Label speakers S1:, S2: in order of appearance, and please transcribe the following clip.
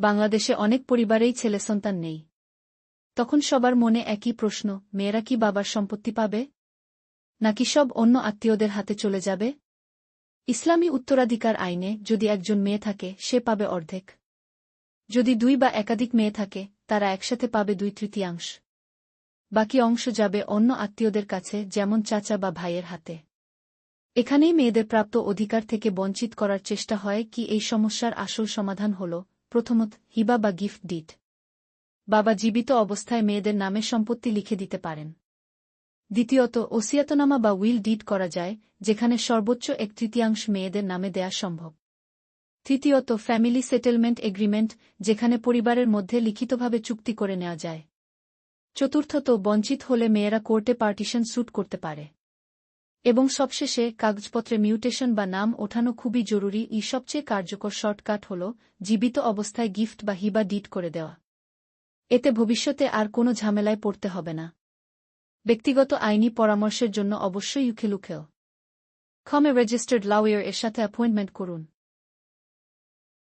S1: বাংলাদেশে অনেক পরিবারেই ছেলে সন্তান নেই। তখন সবার মনে একই প্রশ্ন, মেয়েরা কি বাবার সম্পত্তি পাবে? নাকি সব অন্য আত্মীয়দের হাতে চলে যাবে? ইসলামী উত্তরাধিকার আইনে যদি একজন মেয়ে থাকে, সে পাবে অর্ধেক। যদি দুই বা একাধিক মেয়ে থাকে, তারা একসাথে পাবে দুই তৃতীয়াংশ। বাকি অংশ যাবে অন্য আত্মীয়দের কাছে, যেমন চাচা বা ভাইয়ের হাতে। এখানেই মেয়েদের প্রাপ্ত অধিকার থেকে বঞ্চিত করার চেষ্টা হয় কি এই সমস্যার আসল সমাধান হল প্রথমত, হিবা বা গিফট ডিট। বাবা জীবিত অবস্থায় মেয়েদের নামে সম্পত্তি লিখে দিতে পারেন। দ্বিতীয়ত, ওসিয়াতনামা বা উইল ডিড করা যায়, যেখানে সর্বোচ্চ এক তৃতীয়াংশ মেয়েদের নামে দেয়া সম্ভব। তৃতীয়ত, ফ্যামিলি সেটেলমেন্ট এগ্রিমেন্ট, যেখানে পরিবারের মধ্যে লিখিতভাবে চুক্তি করে নেওয়া যায়। চতুর্থত, বঞ্চিত হলে মেয়েরা কোর্টে পার্টিশন স্যুট করতে পারে। এবং সবশেষে কাগজপত্রে মিউটেশন বা নাম ওঠানো খুবই জরুরি। ই সবচেয়ে কার্যকর শর্টকাট হল জীবিত অবস্থায় গিফট বা হিবা ডিট করে দেওয়া। এতে ভবিষ্যতে আর কোনো ঝামেলায় পড়তে হবে না। ব্যক্তিগত আইনি পরামর্শের জন্য অবশ্যই ইউখেলুখেল খমে রেজিস্টার্ড লাউয়ের এর সাথে অ্যাপয়েন্টমেন্ট করুন।